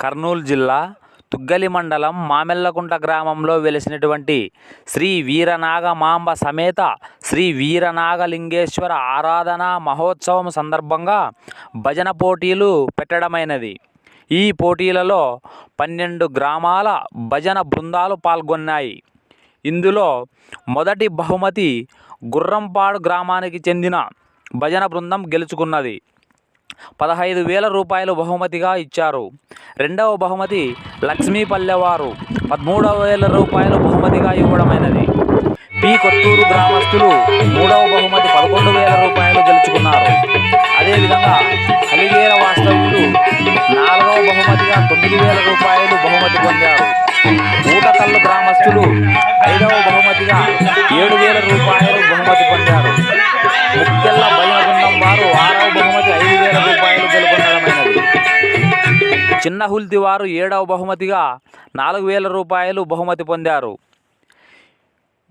కర్నూలు జిల్లా తుగ్గలి మండలం మామెల్లకుంట గ్రామంలో వెలిసినటువంటి శ్రీ వీరనాగమాంబ సమేత శ్రీ వీరనాగలింగేశ్వర ఆరాధన మహోత్సవం సందర్భంగా భజన పోటీలు పెట్టడమైనది. ఈ పోటీలలో పన్నెండు గ్రామాల భజన బృందాలు పాల్గొన్నాయి. ఇందులో మొదటి బహుమతి గుర్రంపాడు గ్రామానికి చెందిన భజన బృందం గెలుచుకున్నది. పదహైదు వేల రూపాయలు బహుమతిగా ఇచ్చారు. రెండవ బహుమతి లక్ష్మీపల్లెవారు పదమూడవ వేల రూపాయలు బహుమతిగా ఇవ్వడమైనది. పి. కొత్తూరు గ్రామస్తులు మూడవ బహుమతి పదకొండు వేల రూపాయలు గెలుచుకున్నారు. అదేవిధంగా కలిగేర వాస్తవ్యులు నాలుగవ బహుమతిగా తొమ్మిది వేల రూపాయలు బహుమతి పొందారు. ఊటకల్లు గ్రామస్తులు ఐదవ బహుమతి చిన్న హుల్తి వారు ఏడవ బహుమతిగా నాలుగు వేల రూపాయలు బహుమతి పొందారు.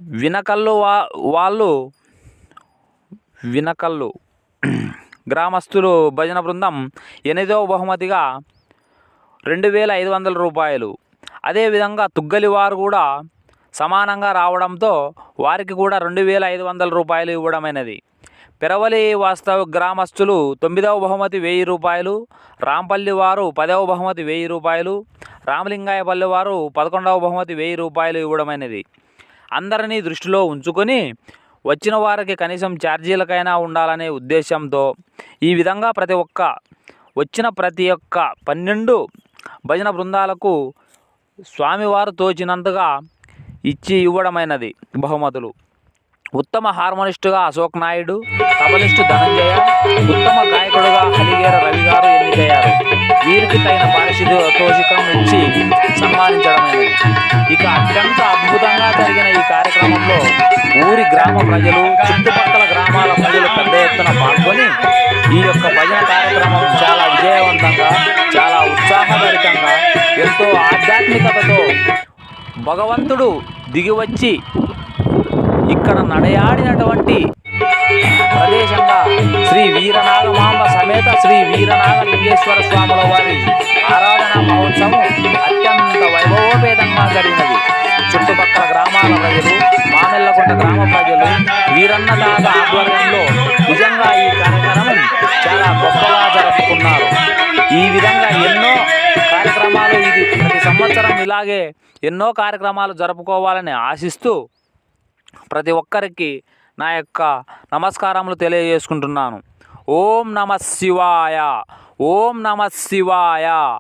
వినకల్లు వా వాళ్ళు వినకల్లు గ్రామస్తులు భజన బృందం ఎనిమిదవ బహుమతిగా రెండు వేల ఐదు వందల రూపాయలు. అదేవిధంగా తుగ్గలి వారు కూడా సమానంగా రావడంతో వారికి కూడా రెండు వేల ఐదు వందల రూపాయలు ఇవ్వడమైనది. పెరవలి వాస్తవ గ్రామస్తులు తొమ్మిదవ బహుమతి వెయ్యి రూపాయలు రాంపల్లి వారు పదవ బహుమతి వెయ్యి రూపాయలు రామలింగాయపల్లి వారు పదకొండవ బహుమతి వెయ్యి రూపాయలు ఇవ్వడమైనది. అందరినీ దృష్టిలో ఉంచుకొని వచ్చిన వారికి కనీసం ఛార్జీలకైనా ఉండాలనే ఉద్దేశంతో ఈ విధంగా ప్రతి ఒక్క వచ్చిన ప్రతి ఒక్క పన్నెండు భజన బృందాలకు స్వామివారు తోచినంతగా ఇచ్చి ఇవ్వడమైనది బహుమతులు. ఉత్తమ హార్మోనిస్టుగా అశోక్ నాయుడు తబలిస్టు ధనంజయ ఉత్తమ గాయకుడుగా హలిగేర రవి గారు ఎన్నికయ్యారు. వీరికి తగిన పారితోషికం ఇచ్చి సన్మానించడమైనది. ఇక అత్యంత అద్భుతంగా జరిగిన ఈ కార్యక్రమంలో ఊరి గ్రామ ప్రజలు చుట్టుపక్కల గ్రామాల ప్రజలు పెద్ద ఎత్తున పాల్గొని ఈ యొక్క భజన కార్యక్రమం చాలా విజయవంతంగా చాలా ఉత్సాహభరితంగా ఎంతో ఆధ్యాత్మికతతో భగవంతుడు దిగివచ్చి ఇక్కడ నడయాడినటువంటి ప్రదేశంగా శ్రీ వీరనాగమాంబ సమేత శ్రీ వీరనాగలింగేశ్వర స్వాముల వారి ఆరాధన మహోత్సవం అత్యంత వైభవోపేతంగా జరిగినది. చుట్టుపక్కల గ్రామాల ప్రజలు మామెల్లకుంట గ్రామ ప్రజలు వీరన్నదాత ఆధ్వర్యంలో నిజంగా ఈ కార్యక్రమం చాలా గొప్పగా జరుపుకున్నారు. ఈ విధంగా ఎన్నో కార్యక్రమాలు ఇది ప్రతి సంవత్సరం ఇలాగే ఎన్నో కార్యక్రమాలు జరుపుకోవాలని ఆశిస్తూ ప్రతి ఒక్కరికి నా యొక్క నమస్కారములు తెలియజేసుకుంటున్నాను. ఓం నమ శివాయ. ఓం నమ శివాయ.